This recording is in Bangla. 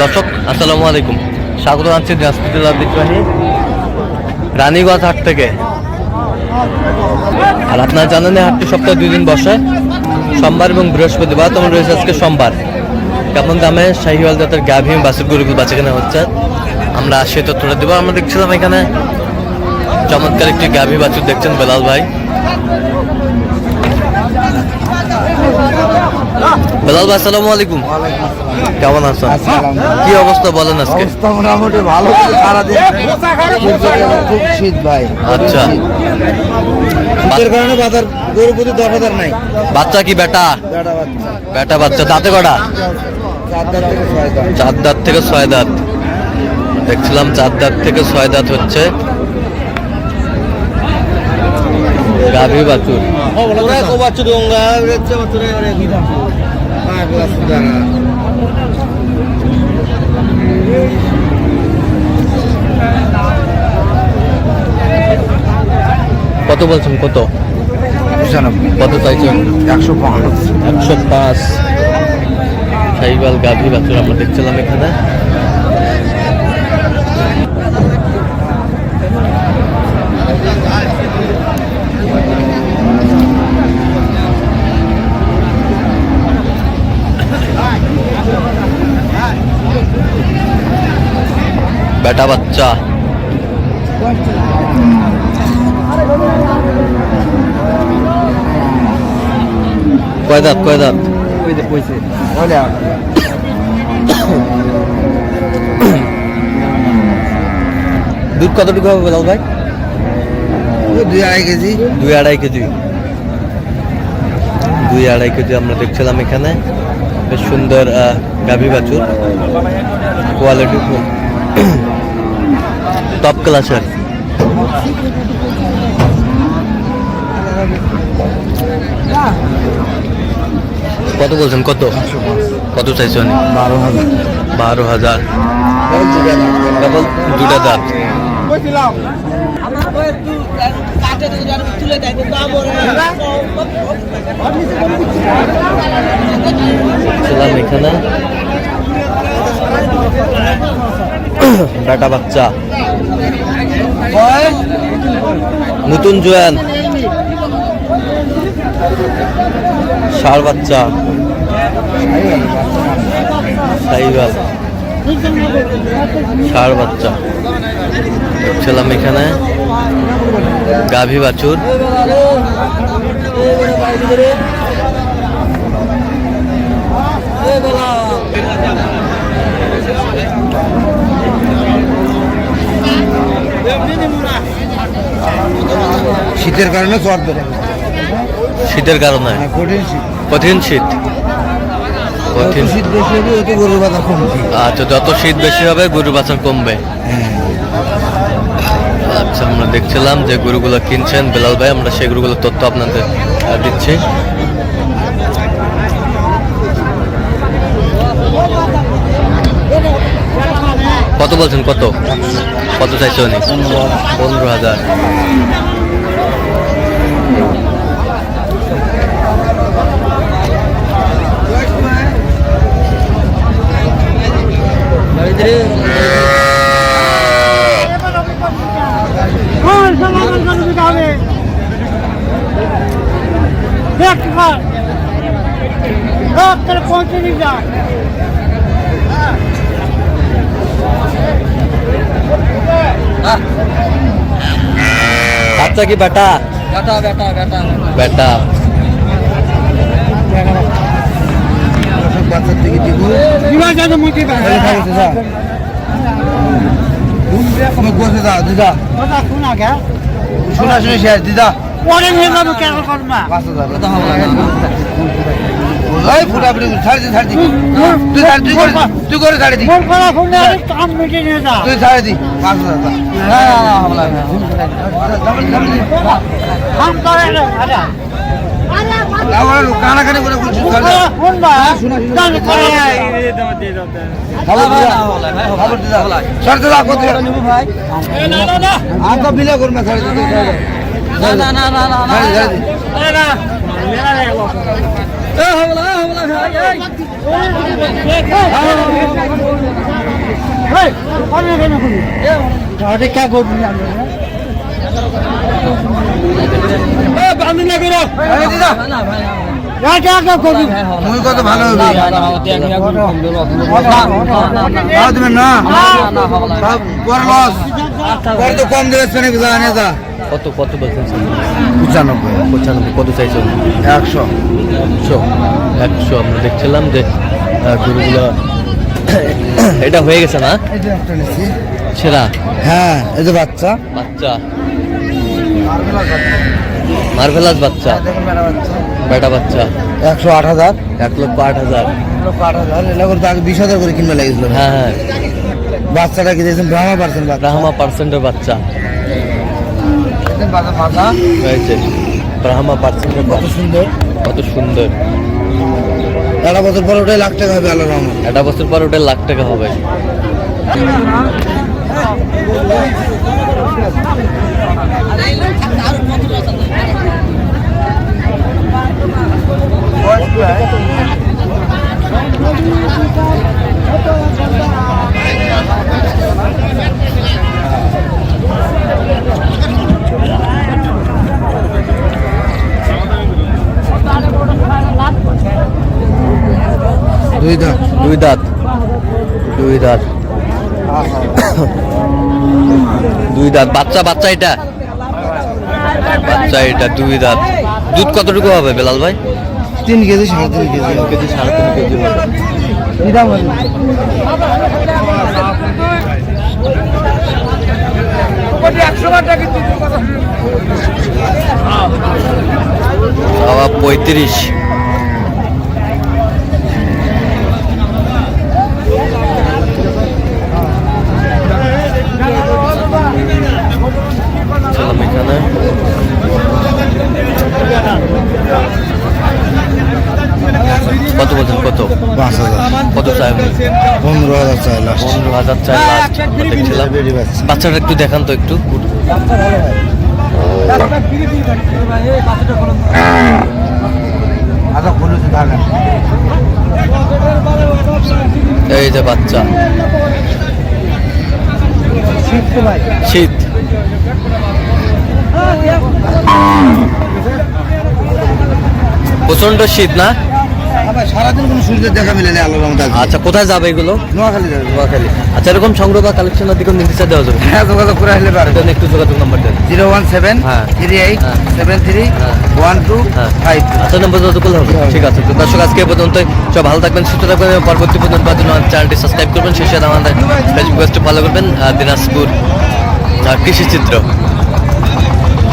দর্শক, আসসালামু আলাইকুম। স্বাগত জানাচ্ছি দিনাজপুর জেলার রানীগঞ্জ হাট থেকে। আর আপনারা জানেন হাটটি সপ্তাহে দুই দিন বসে। সোমবার এবং বৃহস্পতিবার তোমার রয়েছে আজকে সোমবার। কেমন দামে শাহিওয়াল জাতের গাভী বাসের গরুগুলো বাচ্চা কেনা হচ্ছে? আমরা সে তথ্যটা দেবো। আমরা দেখছিলাম এখানে চমৎকার একটি গাভী বাছুর দেখছেন বেলাল ভাই। বেলাল ভাই আসসালামু আলাইকুম। কেমন আছেন? কি অবস্থা বলেন আজকে? অবস্থা মোটামুটি ভালো সারাদিন খুব শীত ভাই আচ্ছা। শীতের কারণে বাজার গরু প্রতি দশ নাই। বাচ্চা কি বেটা? বেটা বাচ্চা। দাঁতে কটা? চার দাঁত থেকে ছয় দাঁত। চার দাঁত থেকে ছয় দাঁত। দেখছিলাম চার দাঁত থেকে ছয় দাঁত হচ্ছে। গাভী বাছুর। কত বলছেন কত? কত চাইছেন? একশো পাঁচ একশো পাঁচ। সাইবাল গাভী বাচ্চারা আমরা দেখছিলাম এখানে। বেটা বাচ্চা। কয় দাঁত কয় দাঁত? দুধ কতটুকু হবে বেলাল ভাই? দুই আড়াই কেজি। দুই আড়াই কেজি। দুই আড়াই কেজি আমরা দেখছিলাম এখানে। বেশ সুন্দর গাভী বাছুর। কোয়ালিটি টপ ক্লাসের কত বলছেন? কত? কত চাইছেন? বারো হাজার। বারো হাজার। দুটা দাঁত। এখানে। বেটা বাচ্চা। নতুন জোয়ান ষাড় বাচ্চা। সাইবাল। ষাড় বাচ্চা। ছিলাম এখানে। গাভী বাছুর। শীতের কারণে জ্বর ধরে শীতের কারণে? হ্যাঁ, কঠিন শীত। কঠিন শীত? যত কঠিন শীত বেশি হবে অত গরুর বাজার কমবে। আচ্ছা যত শীত বেশি হবে গরু বাছার কমবে। হ্যাঁ। আচ্ছা আমরা দেখছিলাম যে গরুগুলো কিনছেন। বেলাল ভাই আমরা সেই গরুগুলোর তথ্য আপনাদের দিচ্ছি। কত বলছেন কত? কত চাইছে উনি? পনেরো হাজার। কোন সমাধান করে দিতে হবে দেখ কর তাহলে পৌঁছে দিতে যায় বাচ্চা কি বেটা বেটা বেটা বেটা বেটা বাচ্চার যা দিদা। কথা শোনা শোনা শেষ দিদা। পরে নিয়ে যাব কেন করবা পাঁচ হাজার ওই ফুটাফুটি ছাড়ি দি ছাড়ি দি। তুই ছাড়ি তুই করে তুই করে ছাড়ি দি। ফোন করা ফোন দিয়ে কাম মিটে নিয়ে যা তুই ছাড়ি দি। পাঁচ হাজার না না না হামলা না কাম করে রে আরে কানাকানি করে বলছি বিলে করবে কত ভালো হবে না সব পরে লস পরে তো কম দেবে শ্রেণি বুঝা আনে যা কত কত পঁচানব্বই পঁচানব্বই কত চাইছেন একশো একশো একশো আমরা দেখছিলাম যে গরুগুলো এটা হয়ে গেছে না সেরা হ্যাঁ এই যে বাচ্চা বাচ্চা মার্ভেলাস বাচ্চা। বেটা বাচ্চা। একশো আট হাজার। এক লক্ষ আট হাজার। লক্ষ আট হাজার। এটা করে আগে বিশ হাজার করে কিনবে লাগিয়েছিল। হ্যাঁ হ্যাঁ। বাচ্চাটা কি দিয়েছেন ব্রাহ্মা পার্সেন্ট ব্রাহ্মা পার্সেন্টের বাচ্চা। হয়েছে। ব্রাহ্মা পার্সেন্টের কত সুন্দর। কত সুন্দর। একটা বছর পর ওটাই লাখ টাকা হবে আল্লাহ রহমান একটা বছর পর ওটা লাখ টাকা হবে। দুই দাম দুই দাঁত। দুই দাঁত। দুই দাঁত। বাচ্চা বাচ্চা এটা? বাচ্চা এটা দুই দাঁত। দুধ কতটুকু হবে বেলাল ভাই? তিন কেজি সাড়ে তিন কেজি। কেজি সাড়ে তিন কেজি পঁয়ত্রিশ চলাম এখানে কত বলছেন কত পাঁচ হাজার কত চাই পনেরো হাজার চাই লাস্ট পনেরো হাজার চাই লাস্ট দেখছিলাম। বাচ্চাটা একটু দেখান তো একটু। আচ্ছা এই যে বাচ্চা। শীত প্রচণ্ড শীত না? সারাদিন কোনো সূর্যের দেখা মিলে না আল্লাহ রহমত আচ্ছা কোথায় যাবে এগুলো? নোয়াখালী যাবে নোয়াখালী। আচ্ছা এরকম সংগ্রহ বা কালেকশনের দিকে নির্দেশ দেওয়া যাবে। হ্যাঁ যোগাযোগ করে আসলে পারে দেন একটু যোগাযোগ নাম্বার দেন। জিরো ওয়ান সেভেন হ্যাঁ। থ্রি এইট হ্যাঁ। Seven three. One two five. আচ্ছা নম্বর করলে হবে। ঠিক আছে তো দর্শক আজকে পর্যন্ত সব ভালো থাকবেন সুস্থ থাকবেন পরবর্তী পর্যন্ত চ্যানেলটি সাবস্ক্রাইব করবেন আমাদের ফেসবুক পেজটি ফলো করবেন দিনাজপুর কৃষি চিত্র